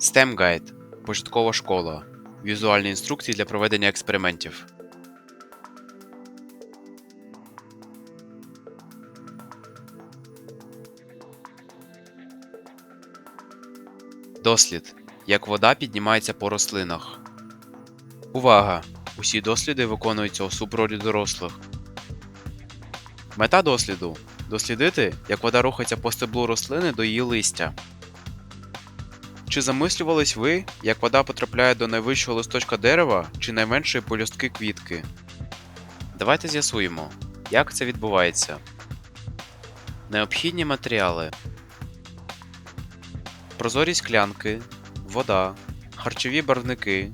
STEM Guide – початкова школа. Візуальні інструкції для проведення експериментів. Дослід. Як вода піднімається по рослинах. Увага! Усі досліди виконуються у супроводі дорослих. Мета досліду дослідити, як вода рухається по стеблу рослини до її листя. Чи замислювались ви, як вода потрапляє до найвищого листочка дерева чи найменшої полюстки квітки? Давайте з'ясуємо, як це відбувається. Необхідні матеріали: прозорі склянки, вода, харчові барвники,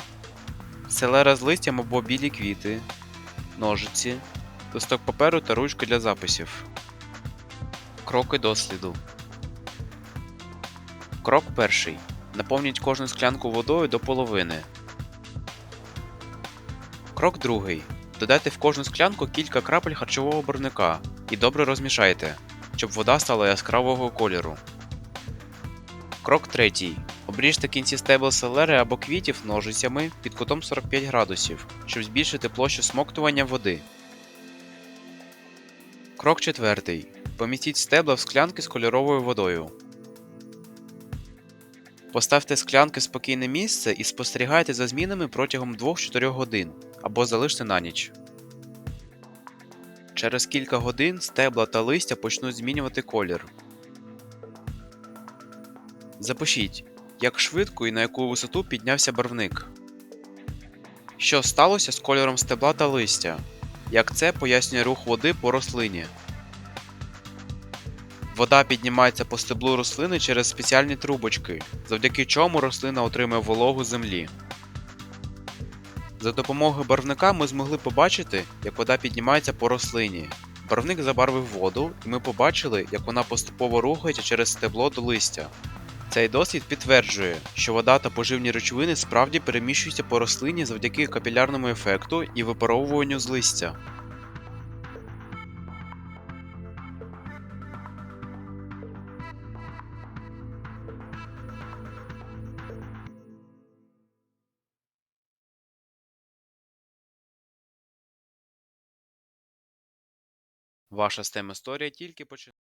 селера з листям або білі квіти, ножиці, листок паперу та ручка для записів. Кроки досліду. Крок перший. Наповніть кожну склянку водою до половини. Крок другий. Додайте в кожну склянку кілька крапель харчового барвника і добре розмішайте, щоб вода стала яскравого кольору. Крок третій. Обріжте кінці стебел селери або квітів ножицями під кутом 45 градусів, щоб збільшити площу смоктування води. Крок четвертий. Помістіть стебла в склянки з кольоровою водою. Поставте склянки в спокійне місце і спостерігайте за змінами протягом 2-4 годин або залиште на ніч. Через кілька годин стебла та листя почнуть змінювати колір. Запишіть, як швидко і на яку висоту піднявся барвник. Що сталося з кольором стебла та листя? Як це пояснює рух води по рослині? Вода піднімається по стеблу рослини через спеціальні трубочки, завдяки чому рослина отримує вологу землі. За допомогою барвника ми змогли побачити, як вода піднімається по рослині. Барвник забарвив воду, і ми побачили, як вона поступово рухається через стебло до листя. Цей досвід підтверджує, що вода та поживні речовини справді переміщуються по рослині завдяки капілярному ефекту і випаровуванню з листя. Ваша STEM історія тільки починає.